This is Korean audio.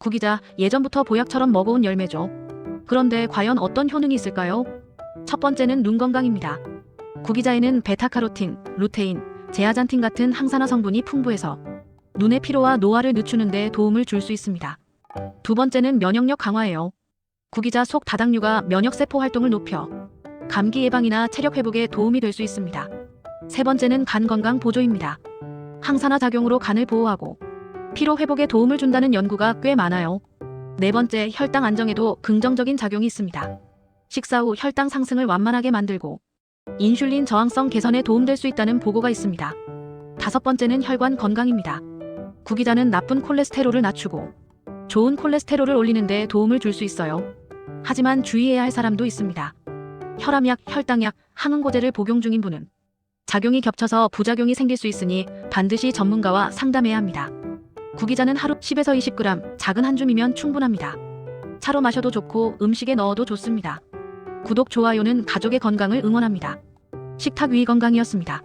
구기자 예전부터 보약처럼 먹어온 열매죠. 그런데 과연 어떤 효능이 있을까요? 첫 번째는 눈 건강입니다. 구기자에는 베타카로틴, 루테인, 제아잔틴 같은 항산화 성분이 풍부해서 눈의 피로와 노화를 늦추는 데 도움을 줄 수 있습니다. 두 번째는 면역력 강화예요. 구기자 속 다당류가 면역세포 활동을 높여 감기 예방이나 체력 회복에 도움이 될 수 있습니다. 세 번째는 간 건강 보조입니다. 항산화 작용으로 간을 보호하고 피로 회복에 도움을 준다는 연구가 꽤 많아요. 네 번째, 혈당 안정에도 긍정적인 작용이 있습니다. 식사 후 혈당 상승을 완만하게 만들고 인슐린 저항성 개선에 도움될 수 있다는 보고가 있습니다. 다섯 번째는 혈관 건강입니다. 구기자는 나쁜 콜레스테롤을 낮추고 좋은 콜레스테롤을 올리는 데 도움을 줄 수 있어요. 하지만 주의해야 할 사람도 있습니다. 혈압약, 혈당약, 항응고제를 복용 중인 분은 작용이 겹쳐서 부작용이 생길 수 있으니 반드시 전문가와 상담해야 합니다. 구기자는 하루 10에서 20g 작은 한 줌이면 충분합니다. 차로 마셔도 좋고 음식에 넣어도 좋습니다. 구독, 좋아요는 가족의 건강을 응원합니다. 식탁 위 건강이었습니다.